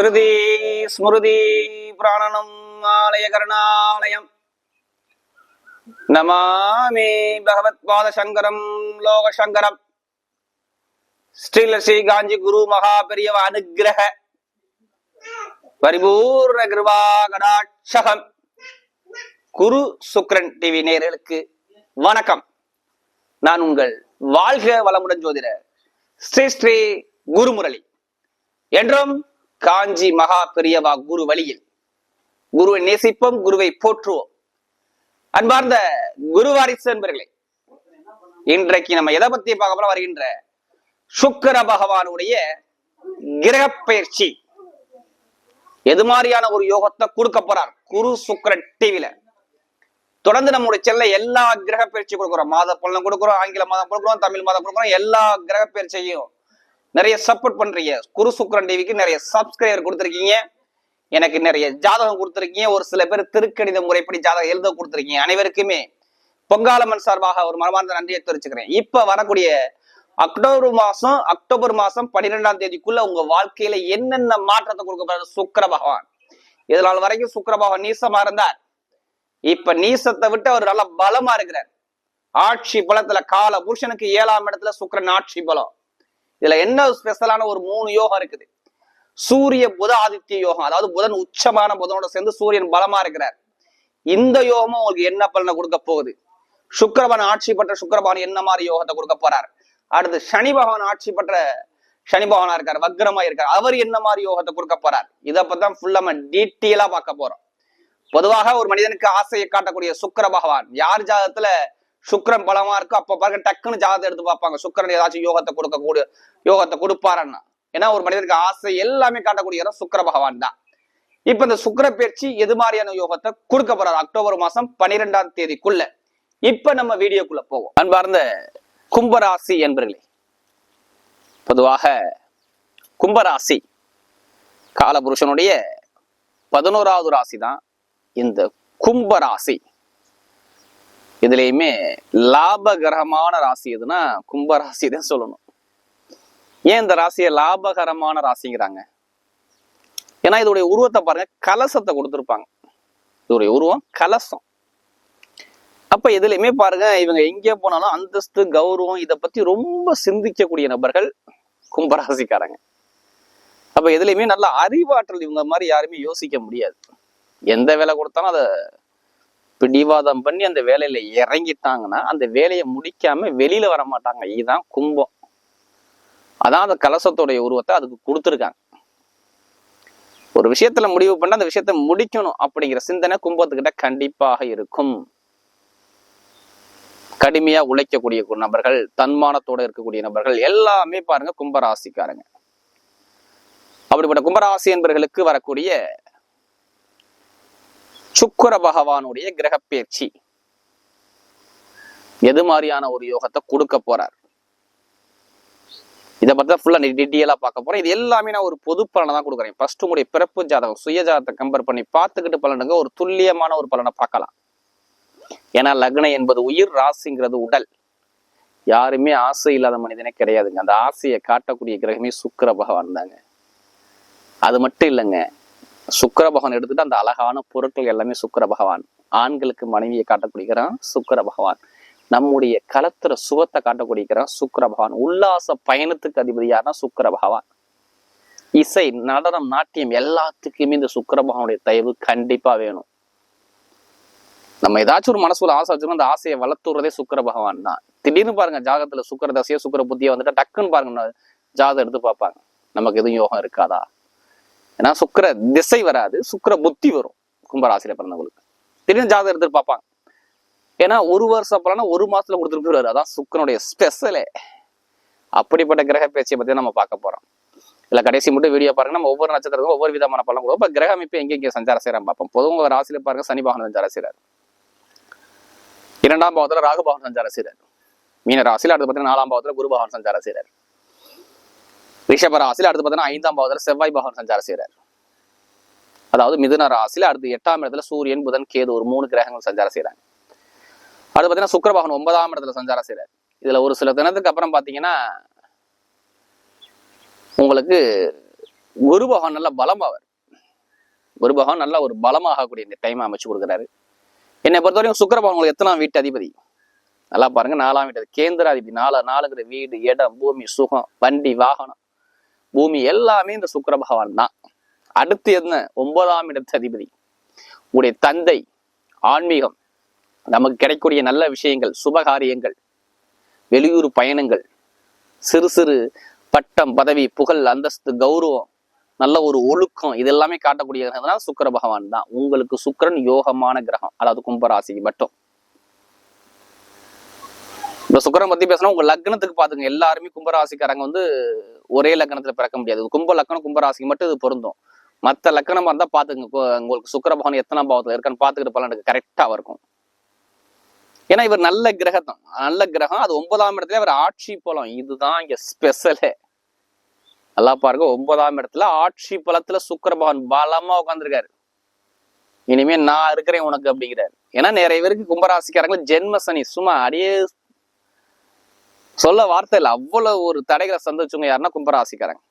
ஸ்ருதி ஸ்மிருதி பிராணனம் ஆலய கருணாலயம். நமாமி பகவத் பாத சங்கரம் லோக சங்கரம் ஸ்ரீலஸ்ரீ காஞ்சி குரு மகா பெரியவ அனுகிரக. பரிபூர்ண கிருபா கடாட்சகம். குரு சுக்ரன் டிவி நேர்களுக்கு வணக்கம். நான் உங்கள் வாழ்க வளமுடன் ஜோதிட ஸ்ரீ ஸ்ரீ குருமுரளி. என்றும் காஞ்சி மகா பெரியவா குரு வழியில். குருவை நேசிப்போம் குருவை போற்றுவோம். அன்பார்ந்த குருவாரிசு என்பர்களே இன்றைக்கு நம்ம எதை பத்தி பார்க்க போறோம்? வருகின்ற சுக்கர பகவானுடைய கிரக பயிற்சி. எது மாதிரியான ஒரு யோகத்தை கொடுக்க போறார்? குரு சுக்கரன் டிவில தொடர்ந்து நம்முடைய செல்ல எல்லா கிரக பயிற்சி கொடுக்குறோம். மாத பலனும் கொடுக்குறோம் ஆங்கில மாதம் கொடுக்குறோம் தமிழ் மாதம் கொடுக்குறோம் எல்லா கிரக பயிற்சியையும் நிறைய சப்போர்ட் பண்றீங்க. குரு சுக்கரன் டிவிக்கு நிறைய சப்ஸ்கிரைபர் கொடுத்துருக்கீங்க. எனக்கு நிறைய ஜாதகம் கொடுத்துருக்கீங்க. ஒரு சில பேர் திருக்கணித முறைப்படி ஜாதகம் எழுத கொடுத்துருக்கீங்க. அனைவருக்குமே பொங்காலம்மன் சார்பாக ஒரு மனமார்ந்த நன்றியை தெரிவிச்சுக்கிறேன். இப்ப வரக்கூடிய அக்டோபர் மாசம் அக்டோபர் மாசம் பன்னிரெண்டாம் தேதிக்குள்ள உங்க வாழ்க்கையில என்னென்ன மாற்றத்தை கொடுக்க போறாரு சுக்கர பகவான். இதனால் வரைக்கும் சுக்கர பகவான் நீசமா இருந்தார். இப்ப நீசத்தை விட்டு அவர் நல்ல பலமா இருக்கிறார். ஆட்சி பலத்துல கால புருஷனுக்கு ஏழாம் இடத்துல சுக்கிரன் ஆட்சி பலம். இதுல என்ன ஸ்பெஷலான ஒரு மூணு யோகம் இருக்குது? சூரிய புத ஆதித்ய யோகம். அதாவது புதன் உச்சமான புதனோட சேர்ந்து சூரியன் பலமா இருக்கிறார். இந்த யோகமும் உங்களுக்கு என்ன பலனை கொடுக்க போகுது? சுக்கிரபவன் ஆட்சி பெற்ற சுக்கரபான் என்ன மாதிரி யோகத்தை கொடுக்க போறார்? அடுத்து சனி பகவான் ஆட்சி பெற்ற சனி பகவானா இருக்கார் வக்ரமா இருக்கார். அவர் என்ன மாதிரி யோகத்தை கொடுக்க போறார்? இதை பத்தி ஃபுல்லா நம்ம டீட்டெயிலா பார்க்க போறோம். பொதுவாக ஒரு மனிதனுக்கு ஆசையை காட்டக்கூடிய சுக்கர பகவான் யார் ஜாதத்துல சுக்கரன் பலமா இருக்கு அப்ப பாருங்க டக்குன்னு ஜாதகத்தை எடுத்து பார்ப்பாங்க. சுக்கிரன் ஏதாச்சும் யோகத்தை கொடுக்க கூடிய யோகத்தை கொடுப்பாருன்னா. ஏன்னா ஒரு மனிதனுக்கு ஆசை எல்லாமே காட்டக்கூடிய இடம் பகவான் தான். இப்ப இந்த சுக்கிர பயிற்சி எது மாதிரியான யோகத்தை கொடுக்க போறாரு? அக்டோபர் மாசம் பன்னிரெண்டாம் தேதிக்குள்ள. இப்ப நம்ம வீடியோக்குள்ள போவோம். அன்பார்ந்த கும்பராசி என்பர்களே பொதுவாக கும்பராசி காலபுருஷனுடைய பதினோராவது ராசி தான் இந்த கும்பராசி. இதுலயுமே லாபகரமான ராசி எதுனா கும்பராசி தான் சொல்லணும். ஏன் இந்த ராசியை லாபகரமான ராசிங்கிறாங்க? ஏன்னா இதோடைய உருவத்தை பாருங்க கலசத்தை கொடுத்துருப்பாங்க. இதோடைய உருவம் கலசம். அப்ப எதுலையுமே பாருங்க இவங்க எங்கே போனாலும் அந்தஸ்து கௌரவம் இதை பத்தி ரொம்ப சிந்திக்கக்கூடிய நபர்கள் கும்பராசிக்காரங்க அப்ப எதுலையுமே நல்ல அறிவாற்றல் இவங்க மாதிரி யாருமே யோசிக்க முடியாது. எந்த வேலை கொடுத்தாலும் அதை பிடிவாதம் பண்ணி அந்த வேலையில இறங்கிட்டாங்கன்னா அந்த வேலையை முடிக்காம வெளியில வர மாட்டாங்க இதுதான் கும்பம். அதான் அந்த கலசத்துடைய உருவத்தை அதுக்கு கொடுத்துருக்காங்க. ஒரு விஷயத்துல முடிவு பண்ண அந்த விஷயத்த முடிக்கணும் அப்படிங்கிற சிந்தனை கும்பத்துக்கிட்ட கண்டிப்பாக இருக்கும். கடுமையா உழைக்கக்கூடிய நபர்கள் தன்மானத்தோட இருக்கக்கூடிய நபர்கள் எல்லாமே பாருங்க கும்பராசிக்காரங்க. அப்படிப்பட்ட கும்பராசி என்பவர்களுக்கு வரக்கூடிய சுக்கர பகவானுடைய கிரகப்பெயர்ச்சி. எது மாதிரியான ஒரு யோகத்தை கொடுக்க போறார்? இதை பத்தி தான் ஃபுல்லா டீட்டெயிலா பார்க்க போறேன். இது எல்லாமே நான் ஒரு பொது பலனை தான் கொடுக்குறேன். ஃபர்ஸ்ட் உங்களுடைய பிறப்பு ஜாதகம் சுய ஜாதகத்தை கம்பேர் பண்ணி பார்த்துக்கிட்டு பலனுங்க ஒரு துல்லியமான ஒரு பலனை பார்க்கலாம். ஏன்னா லக்னம் என்பது உயிர் ராசிங்கிறது உடல். யாருமே ஆசை இல்லாத மனிதனே கிடையாதுங்க. அந்த ஆசையை காட்டக்கூடிய கிரகமே சுக்கிர பகவான் தாங்க. அது மட்டும் இல்லைங்க. சுக்கர பகவான் எடுத்துட்டு அந்த அழகான பொருட்கள் எல்லாமே சுக்கர பகவான் ஆண்களுக்கு மனைவியை காட்டக்கூடிய சுக்கர பகவான் நம்முடைய கலத்துற சுகத்தை காட்டக்கூடிய சுக்கர பகவான் உல்லாச பயணத்துக்கு அதிபதி யாருன்னா பகவான் இசை நடனம் நாட்டியம் எல்லாத்துக்குமே இந்த சுக்கர பகவானுடைய தயவு கண்டிப்பா வேணும். நம்ம ஏதாச்சும் ஒரு மனசுல ஆசை வச்சிருக்கோம் அந்த ஆசையை வளர்த்துறதே சுக்கர பகவான் தான். திடீர்னு பாருங்க ஜாதகத்துல சுக்கர தசையோ சுக்கிர புத்தியோ வந்துட்டு டக்குன்னு பாருங்க ஜாதகம் எடுத்து பார்ப்பாங்க. நமக்கு எதுவும் யோகம் இருக்காதா? ஏன்னா சுக்கிர திசை வராது சுக்கர புத்தி வரும் கும்பராசியில பிறந்தவங்களுக்கு. திடீர்னு ஜாதகம் எடுத்துட்டு பார்ப்பாங்க. ஏன்னா ஒரு வருஷம் பலனா ஒரு மாசத்துல கொடுத்துட்டு போயிடுவாரு. அதான் சுக்கரனுடைய ஸ்பெஷலே அப்படிப்பட்ட கிரக பேச்சை பத்தி நம்ம பார்க்க போறோம். இல்லை கடைசி மட்டும் வீடியோ பாருங்க. நம்ம ஒவ்வொரு நட்சத்திரத்துக்கும் ஒவ்வொரு விதமான பலன் கொடுப்போம். இப்ப கிரக அமைப்பு எங்க எங்க சஞ்சாரம் செய்யறோம் பார்ப்போம். பொதுவாக உங்க ராசியில பாருங்க சனி பகவான் சஞ்சாரம் செய்யறாரு இரண்டாம் பாவத்துல ராகு பகவான் சஞ்சாரம் செய்யறாரு மீன ராசியில் அடுத்து பார்த்தீங்கன்னா நாலாம் பாவத்துல குரு பகவான் சஞ்சாரம் செய்யறாரு ரிஷபராசியில் அடுத்து பார்த்தீங்கன்னா ஐந்தாம் பாவத்தில் செவ்வாய் பகவான் சஞ்சாரம் செய்கிறார் அதாவது மிதுன ராசியில் அடுத்து எட்டாம் இடத்துல சூரியன் புதன் கேது ஒரு மூணு கிரகங்கள் சஞ்சாரம் செய்கிறாங்க அடுத்து பார்த்தீங்கன்னா சுக்கரபகவான் ஒன்பதாம் இடத்துல சஞ்சாரம் செய்கிறார் இதுல ஒரு சில தினத்துக்கு அப்புறம் பாத்தீங்கன்னா உங்களுக்கு குரு பகவான் நல்ல பலமாவார் குரு பகவான் நல்ல ஒரு பலமாகக்கூடிய இந்த டைம் அமைச்சு கொடுக்குறாரு. என்னை பொறுத்தவரைக்கும் சுக்கரபகவன் உங்களுக்கு எத்தனாம் வீட்டு அதிபதி? நல்லா பாருங்க நாலாம் வீட்டு கேந்திராதிபதி நாலு நாலுங்கிற வீடு இடம் பூமி சுகம் வண்டி வாகனம். பூமி எல்லாமே இந்த சுக்கர பகவான் தான். அடுத்து என்ன? ஒன்பதாம் இடத்து அதிபதி. உடைய தந்தை ஆன்மீகம் நமக்கு கிடைக்கக்கூடிய நல்ல விஷயங்கள் சுபகாரியங்கள் வெளியூர் பயணங்கள் சிறு சிறு பட்டம் பதவி புகழ் அந்தஸ்து கௌரவம் நல்ல ஒரு ஒழுக்கம் இது எல்லாமே காட்டக்கூடிய கிரகம்னா சுக்கர பகவான் தான். உங்களுக்கு சுக்கிரன் யோகமான கிரகம் அதாவது கும்பராசிக்கு மட்டும். இந்த சுக்கரம் பத்தி பேசணும் உங்க லக்னத்துக்கு பாத்துங்க எல்லாருமே கும்பராசிக்காரங்க வந்து ஒரே லக்னத்துல பிறக்க முடியாது. கும்ப லக்னம் கும்பராசிக்கு மட்டும் இது பொருந்தும். மத்த லக்கணமா இருந்தா பாத்துங்க உங்களுக்கு சுக்கர பகவான் எத்தனை பாவத்துல இருக்கான்னு பாத்துக்கிட்டு பலனுக்கு கரெக்டா இருக்கும் ஏன்னா இவர் நல்ல கிரகம் நல்ல கிரகம். அது ஒன்பதாம் இடத்துல இவர் ஆட்சி பலம். இதுதான் இங்க ஸ்பெஷலே நல்லா பாருங்க. ஒன்பதாம் இடத்துல ஆட்சி பலத்துல சுக்கர பகவான் பலமா உட்காந்துருக்காரு இனிமே நான் இருக்கிறேன் உனக்கு அப்படிங்கிறாரு. ஏன்னா நிறைய பேருக்கு கும்பராசிக்காரங்க ஜென்ம சனி. சும்மா அடியே சொல்ல வார்த்தை இல்லை. அவ்வளவு ஒரு தடைகளை சந்திச்சவங்க யாருன்னா கும்பராசிக்காரங்க.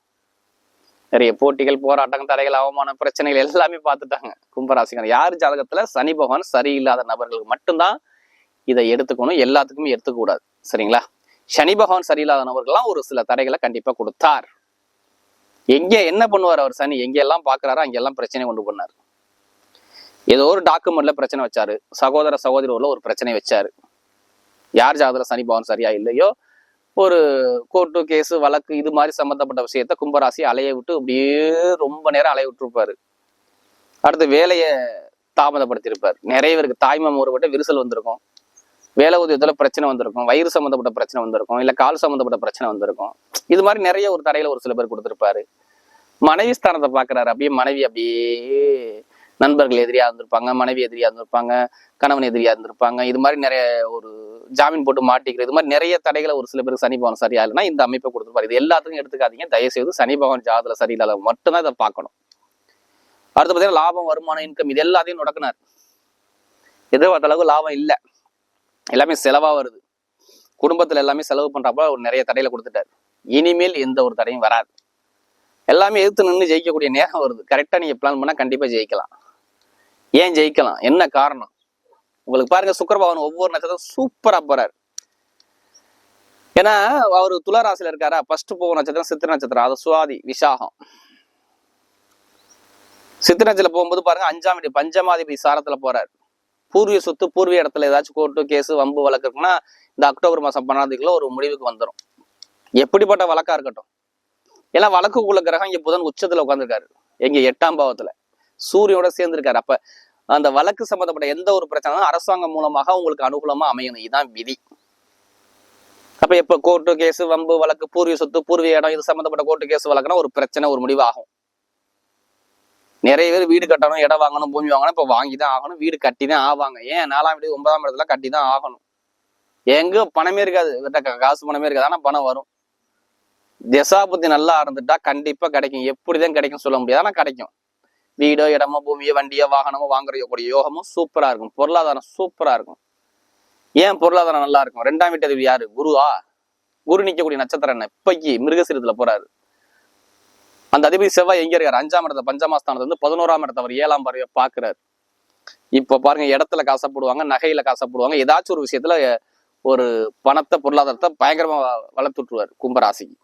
நிறைய போட்டிகள் போராட்டங்கள் தடைகள் அவமான பிரச்சனைகள் எல்லாமே பார்த்துட்டாங்க கும்பராசிக்காரங்க. யார் ஜாதகத்துல? சனி பகவான் சரியில்லாத நபர்களுக்கு மட்டும்தான் இதை எடுத்துக்கணும். எல்லாத்துக்குமே எடுத்துக்கூடாது சரிங்களா? சனி பகவான் சரியில்லாத நபர்கள்லாம் ஒரு சில தடைகளை கண்டிப்பா கொடுத்தார். எங்க என்ன பண்ணுவார் அவர் சனி? எங்கெல்லாம் பார்க்குறாரோ பாக்குறாரோ அங்கெல்லாம் பிரச்சனை கொண்டு பண்ணார். ஏதோ ஒரு டாக்குமெண்ட்ல பிரச்சனை வச்சாரு. சகோதர சகோதரி ஒரு பிரச்சனை வச்சாரு. யார் ஜாதகத்துல சனி பகவான் சரியா இல்லையோ ஒரு கோர்ட்டு கேஸு வழக்கு இது மாதிரி சம்மந்தப்பட்ட விஷயத்த கும்பராசி அலைய விட்டு அப்படியே ரொம்ப நேரம் அலைய விட்டுருப்பாரு. அடுத்து வேலையை தாமதப்படுத்தியிருப்பார். நிறைய பேருக்கு ஒரு ஒருபட்ட விரிசல் வந்திருக்கும். வேலை உதயத்தில் பிரச்சனை வந்திருக்கும். வயிறு சம்மந்தப்பட்ட பிரச்சனை வந்திருக்கும். இல்லை கால் சம்மந்தப்பட்ட பிரச்சனை வந்திருக்கும். இது மாதிரி நிறைய ஒரு தடையில் ஒரு சில பேர் கொடுத்துருப்பாரு. மனைவி ஸ்தானத்தை பார்க்குறாரு. அப்படியே மனைவி அப்படியே நண்பர்கள் எதிரியா இருந்திருப்பாங்க மனைவி எதிரியா இருந்திருப்பாங்க கணவன் எதிரியா இருந்திருப்பாங்க. இது மாதிரி நிறைய ஒரு ஜாமீன் போட்டு மாட்டிக்கிற இது மாதிரி நிறைய தடைகளை ஒரு சில பேருக்கு சனி பகவான் சரியா இல்லைன்னா இந்த அமைப்பை கொடுத்துருப்பாரு. இது எல்லாத்துக்கும் எடுத்துக்காதீங்க. தயவு செய்து சனி பகவான் ஜாதத்துல சரியில்லாத மட்டும்தான் இதை பார்க்கணும். அடுத்து பார்த்தீங்கன்னா லாபம் வருமானம் இன்கம் இது எல்லாத்தையும் நடக்கினார் எதிர்பார்த்த அளவுக்கு லாபம் இல்லை. எல்லாமே செலவா வருது. குடும்பத்தில் எல்லாமே செலவு பண்ணுறப்ப ஒரு நிறைய தடையில கொடுத்துட்டாரு. இனிமேல் எந்த ஒரு தடையும் வராது. எல்லாமே எதிர்த்து நின்று ஜெயிக்கக்கூடிய நேரம் வருது. கரெக்டாக நீங்கள் பிளான் பண்ணால் கண்டிப்பாக ஜெயிக்கலாம். ஏன் ஜெயிக்கலாம்? என்ன காரணம்? உங்களுக்கு பாருங்க சுக்கரபவன் ஒவ்வொரு நட்சத்திரம் சூப்பரா போறாரு. ஏன்னா அவர் துளாராசில இருக்காரா? ஃபர்ஸ்ட் போக நட்சத்திரம் சித்திர நட்சத்திரம். அது சுவாதி விசாகம். சித்திர நட்சத்திரம் போகும்போது பாருங்க அஞ்சாம் வீடு பஞ்சமாதிபதி சாரத்துல போறாரு. பூர்வீக சொத்து பூர்வீக இடத்துல ஏதாச்சும் கோர்ட்டு கேஸ் வம்பு வழக்கு இருக்குன்னா இந்த அக்டோபர் மாசம் பண்ணாததுக்குள்ள ஒரு முடிவுக்கு வந்துடும் எப்படிப்பட்ட வழக்கா இருக்கட்டும். ஏன்னா வழக்குக்குள்ள கிரகம் இங்க புதன் உச்சத்துல உட்காந்துருக்காரு எங்க எட்டாம் பாவத்துல. சூரியனோட சேர்ந்திருக்காரு. அப்ப அந்த வழக்கு சம்பந்தப்பட்ட எந்த ஒரு பிரச்சனையும் அரசாங்கம் மூலமாக உங்களுக்கு அனுகூலமா அமையணும் இதுதான் விதி. அப்ப எப்ப கோர்ட்டு கேஸ் வம்பு வழக்கு பூர்வீக சொத்து பூர்வீக இடம் இது சம்பந்தப்பட்ட கோர்ட்டு கேஸ் வழக்குனா ஒரு பிரச்சனை ஒரு முடிவு ஆகும் நிறைய பேர் வீடு கட்டணும் இடம் வாங்கணும் பூமி வாங்கணும் இப்ப வாங்கி தான் ஆகணும். வீடு கட்டி தான் ஆவாங்க. ஏன்? நாலாம் வீடு ஒன்பதாம் இடத்துல கட்டி தான் ஆகணும். எங்க பணமே இருக்காது. காசு பணமே இருக்காது. ஆனா பணம் வரும். தசாபுத்தி நல்லா இருந்துட்டா கண்டிப்பா கிடைக்கும். எப்படிதான் கிடைக்கும் சொல்ல முடியாது. ஆனா கிடைக்கும். வீடோ இடமோ பூமியோ வண்டியோ வாகனமோ வாங்குறக்கூடிய யோகமும் சூப்பரா இருக்கும். பொருளாதாரம் சூப்பரா இருக்கும். ஏன் பொருளாதாரம் நல்லா இருக்கும்? ரெண்டாம் வீட்டு யாரு? குருவா? குரு நிக்கக்கூடிய நட்சத்திரம் என்ன? இப்பைக்கு மிருகசீரத்துல போறாரு. அந்த அதிபதி செவ்வாய் எங்க இருக்காரு? அஞ்சாம் இடத்த பஞ்சமாஸ்தானத்துல வந்து பதினோராம் இடத்த அவர் ஏழாம் பறவை பாக்குறாரு இப்ப பாருங்க இடத்துல காசப்படுவாங்க நகையில காசப்படுவாங்க ஏதாச்சும் ஒரு விஷயத்துல ஒரு பணத்தை பொருளாதாரத்தை பயங்கரமா வ- வளர்த்து விட்டுருவாரு கும்பராசிக்கு.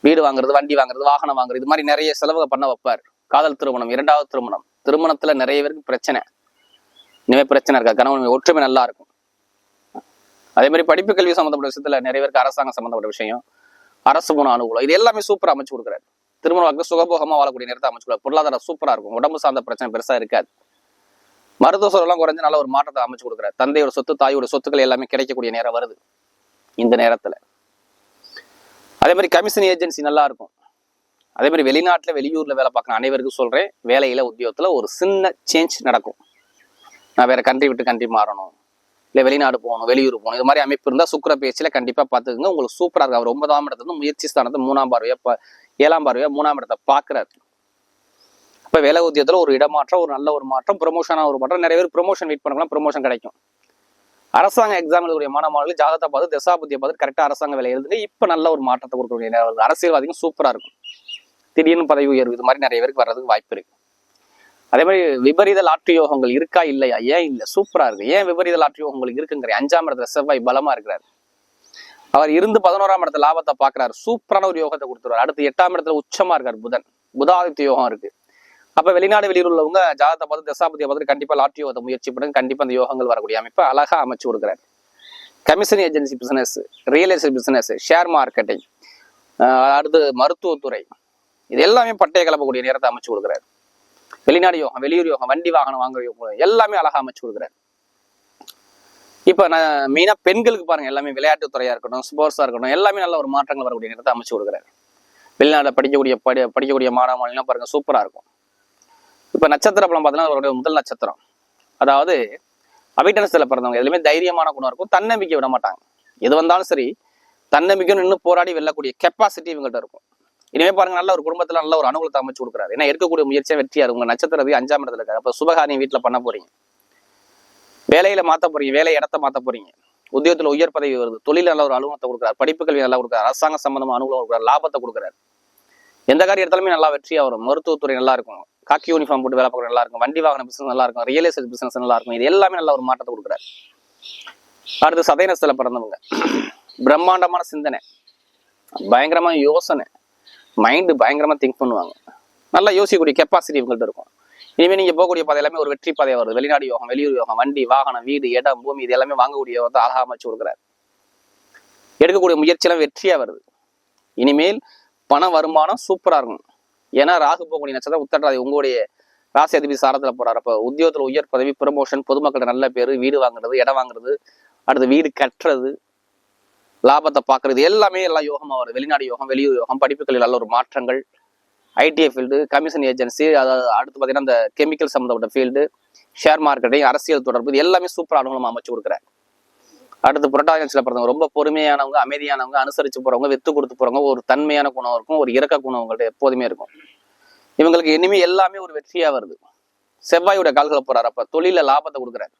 வீடு வாங்குறது வண்டி வாங்குறது வாகனம் வாங்குறது இது மாதிரி நிறைய செலவு பண்ண வைப்பார். காதல் திருமணம் இரண்டாவது திருமணம். திருமணத்துல நிறைய பேருக்கு பிரச்சனை. இனிமே பிரச்சனை இருக்கா? கணவன் ஒற்றுமை நல்லா இருக்கும். அதே மாதிரி படிப்பு கல்வி சம்பந்தப்பட்ட விஷயத்துல நிறைய பேருக்கு அரசாங்கம் சம்பந்தப்பட்ட விஷயம். அரசு குண அனுகூலம். இது எல்லாமே சூப்பரா அமைச்சு கொடுக்குறாரு. திருமண வாக்கு சுகபோகமா வாழக்கூடிய நேரத்தை அமைச்சு கொடுக்குறாரு. பொருளாதாரம் சூப்பரா இருக்கும். உடம்பு சார்ந்த பிரச்சனை பெருசா இருக்காது. மருத்துவ செலவுலாம் குறைஞ்சு நல்ல ஒரு மாற்றத்தை அமைச்சு கொடுக்குறாரு. தந்தையோட சொத்து தாயோட சொத்துக்கள் எல்லாமே கிடைக்கக்கூடிய நேரம் வருது. இந்த நேரத்துல. அதே மாதிரி கமிஷன் ஏஜென்சி நல்லா இருக்கும். அதே மாதிரி வெளிநாட்டில் வெளியூரில் வேலை பார்க்குற அனைவருக்கும் சொல்கிறேன் வேலையில் உத்தியோகத்தில் ஒரு சின்ன சேஞ்ச் நடக்கும். நான் வேற கண்ட்ரி விட்டு கண்ட்ரி மாறணும். இல்லை வெளிநாடு போகணும் வெளியூர் போகணும் இது மாதிரி அமைப்பு இருந்தால் சுக்கர பேச்சில் கண்டிப்பாக பார்த்துக்குங்க. உங்களுக்கு சூப்பராக இருக்கும். அவர் ஒன்பதாம் இடத்துல முயற்சி ஸ்தானத்தை மூணாம் பார்வையாக இப்போ ஏழாம் பார்வையாக மூணாம் இடத்தை பார்க்குறாரு. இப்போ வேலை உத்தியத்தில் ஒரு இடமாற்றம் ஒரு நல்ல ஒரு மாற்றம் ப்ரொமோஷனாக ஒரு மாற்றம். நிறைய பேர் ப்ரொமோஷன் வெயிட் பண்ணலாம் ப்ரொமோஷன் கிடைக்கும். அரசாங்க எக்ஸாம் எழுதக்கூடிய மாணவர்கள் ஜாதகத்தை பார்த்து தசாபுத்தியை பார்த்து கரெக்டாக அரசாங்க வேலை எழுதுங்க. இப்போ நல்ல ஒரு மாற்றத்தை கொடுக்கக்கூடிய நேரம் அரசியல்வாதிக்கும் சூப்பராக இருக்கும். திடீர்னு பதவி உயர்வு இது மாதிரி நிறைய பேருக்கு வர்றதுக்கு வாய்ப்பு இருக்கு. அதே மாதிரி விபரீத லாற்று யோகங்கள் இருக்கா இல்லையா? ஏன் இல்லை? சூப்பரா இருக்கு. ஏன் விபரீத லாற்று யோகங்கள் இருக்குங்கிற அஞ்சாம் இடத்துல செவ்வாய் பலமா இருக்கிறாரு. அவர் இருந்து பதினோராம் இடத்துல லாபத்தை பாக்குறாரு சூப்பரான ஒரு யோகத்தை கொடுத்துருவார். அடுத்து எட்டாம் இடத்துல உச்சமா இருக்கார் புதன். புதாதித்ய யோகம் இருக்கு. அப்ப வெளிநாடு வெளியூர் உள்ளவங்க ஜாதகத்தை பார்த்து தசாபதியை பார்த்து கண்டிப்பா லாட்ரி யோகத்தை முயற்சி பண்ணுங்க. கண்டிப்பா அந்த யோகங்கள் வரக்கூடிய அமைப்பை அழகா அமைச்சு கொடுக்குறாரு. Commission agency business real estate business share marketing அடுத்து மருத்துவத்துறை. இது எல்லாமே பட்டைய கிளப்பக்கூடிய நேரத்தை அமைச்சு கொடுக்குறாரு. வெளிநாடு யோகம் வெளியூர் யோகம் வண்டி வாகனம் வாங்குற யோகம் எல்லாமே அழகா அமைச்சு கொடுக்குறாரு. இப்ப நான் மெயினா பெண்களுக்கு பாருங்க எல்லாமே விளையாட்டுத் துறையாக இருக்கட்டும் ஸ்போர்ட்ஸாக இருக்கட்டும் எல்லாமே நல்ல ஒரு மாற்றங்கள் வரக்கூடிய நேரத்தை அமைச்சு கொடுக்குறாரு. வெளிநாட்டில் படிக்கக்கூடிய படி படிக்கக்கூடிய மாணவ மாநிலம் பாருங்க சூப்பரா இருக்கும். இப்ப நட்சத்திர பலம் பார்த்தீங்கன்னா அவருடைய முதல் நட்சத்திரம். அதாவது அபிட்டனஸ்ல பிறந்தவங்க எதுலையுமே தைரியமான குணம் இருக்கும் தன்னம்பிக்கை விட மாட்டாங்க. எது வந்தாலும் சரி தன்னம்பிக்கைன்னு இன்னும் போராடி வெல்லக்கூடிய கெப்பாசிட்டி இவங்கள்ட்ட இருக்கும். இனிமே பாருங்க நல்ல ஒரு குடும்பத்துல நல்ல ஒரு அனுகூலத்தை அமைச்சு கொடுக்குறாரு. ஏன்னா இருக்கக்கூடிய முயற்சியா வெற்றியா இருக்கும் உங்க நட்சத்திரத்துக்கு அஞ்சாம் இடத்துல இருக்காரு. அப்ப சுபகாரியம் வீட்டுல பண்ண போறீங்க. வேலையில மாத்த போறீங்க. வேலை இடத்த மாத்த போறீங்க. உத்தியோகத்துல உயர் பதவி வருது. தொழில் நல்ல ஒரு அனுகூலத்தை கொடுக்குறாரு. படிப்பு கல்வி நல்லா கொடுக்குறாரு. அரசாங்க சம்பந்தமா அனுகூலம் கொடுக்குறாரு. லாபத்தை கொடுக்குறாரு. எந்த காரியம் எடுத்தாலுமே நல்லா வெற்றியா வரும். மருத்துவத்துறை நல்லா இருக்கும். காக்கி யூனிஃபார்ம் போட்டு வேலை பார்க்குறது நல்லா இருக்கும். வண்டி வாகன பிசினஸ் நல்லா இருக்கும். ரியல் எஸ்டேட் பிசினஸ் நல்லா இருக்கும். இது எல்லாமே நல்ல ஒரு மாற்றத்தை கொடுக்குறாரு. அடுத்து சதயனஸ்தில பிறந்தவங்க. பிரம்மாண்டமான சிந்தனை. பயங்கரமான யோசனை. மைண்டு பயங்கரமாக திங்க் பண்ணுவாங்க. நல்லா யோசிக்கக்கூடிய கெப்பாசிட்டி இவங்கள்ட்ட இருக்கும். இனிமேல் நீங்கள் போகக்கூடிய பாதை எல்லாமே ஒரு வெற்றி பாதையாக வருது. வெளிநாடு யோகம் வெளியூர் யோகம் வண்டி வாகனம் வீடு இடம் பூமி இது எல்லாமே வாங்கக்கூடிய யோகத்தை அழகாக அமைச்சு கொடுக்குறாரு. எடுக்கக்கூடிய முயற்சியெல்லாம் வெற்றியாக வெற்றியா வருது. இனிமேல் பண வருமானம் சூப்பரா இருக்கும் ஏன்னா ராகு போகக்கூடிய நட்சத்திரம் உத்தரராதி உங்களுடைய ராசி அதிபதி சாரத்தில் போறாரு. அப்போ உத்தியோகத்தில் உயர் பதவி ப்ரமோஷன் பொதுமக்கள் நல்ல பேர் வீடு வாங்குறது இடம் வாங்குறது அடுத்து வீடு கட்டுறது லாபத்தை பார்க்கறது எல்லாமே எல்லாம் யோகமாக வருது வெளிநாடு யோகம் வெளியூர் யோகம் படிப்புகளில் நல்ல ஒரு மாற்றங்கள். ஐடிஐ ஃபீல்டு கமிஷன் ஏஜென்சி அதாவது அடுத்து பார்த்தீங்கன்னா இந்த கெமிக்கல் சம்மந்தப்பட்ட ஃபீல்டு ஷேர் மார்க்கெட்டிங் அரசியல் தொடர்பு இது எல்லாமே சூப்பர் அனுகூலமாக அமைச்சு கொடுக்குறாரு. அடுத்து புரட்டாசியில் பிறந்தவங்க ரொம்ப பொறுமையானவங்க அமைதியானவங்க அனுசரித்து போகிறவங்க வெத்து கொடுத்து போகிறவங்க ஒரு தன்மையான குணம் இருக்கும் ஒரு இறக்க குணம் உங்கள்ட்ட எப்போதுமே இருக்கும். இவங்களுக்கு இனிமே எல்லாமே ஒரு வெற்றியாக வருது. செவ்வாயோட கால்களை போறாரு அப்ப தொழில லாபத்தை கொடுக்குறாரு.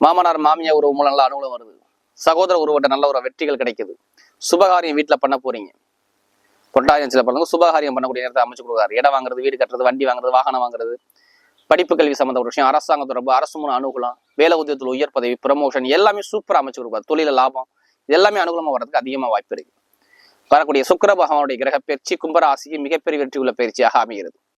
மாமனார் மாமியார் உறவு மூலம் நல்ல அனுகூலம் வருது. சகோதர உருவட்ட நல்ல ஒரு வெற்றிகள் கிடைக்குது. சுபகாரியம் வீட்டில் பண்ண போறீங்க. பொட்டாயன்சில் பிறந்தவங்க சுபகாரியம் பண்ணக்கூடிய நேரத்தை அமைச்சு கொடுக்குறாரு இடம் வாங்குறது வீடு கட்டுறது வண்டி வாங்குறது வாகனம் வாங்குறது படிப்பு கல்வி சம்மந்தப்பட்ட விஷயம் அரசாங்க தொடர்பு அரசு மூலம் அனுகூலம் வேலை உத்தியத்தில் உயர் பதவி ப்ரமோஷன் எல்லாமே சூப்பராக அமைச்சு கொடுப்பார் தொழில லாபம் எல்லாமே அனுகூலமாக வர்றதுக்கு அதிகமாக வாய்ப்பு இருக்கு. வரக்கூடிய சுக்கர பகவானுடைய கிரக பயிற்சி கும்பராசிக்கு மிகப்பெரிய வெற்றி உள்ள பயிற்சியாக அமைகிறது.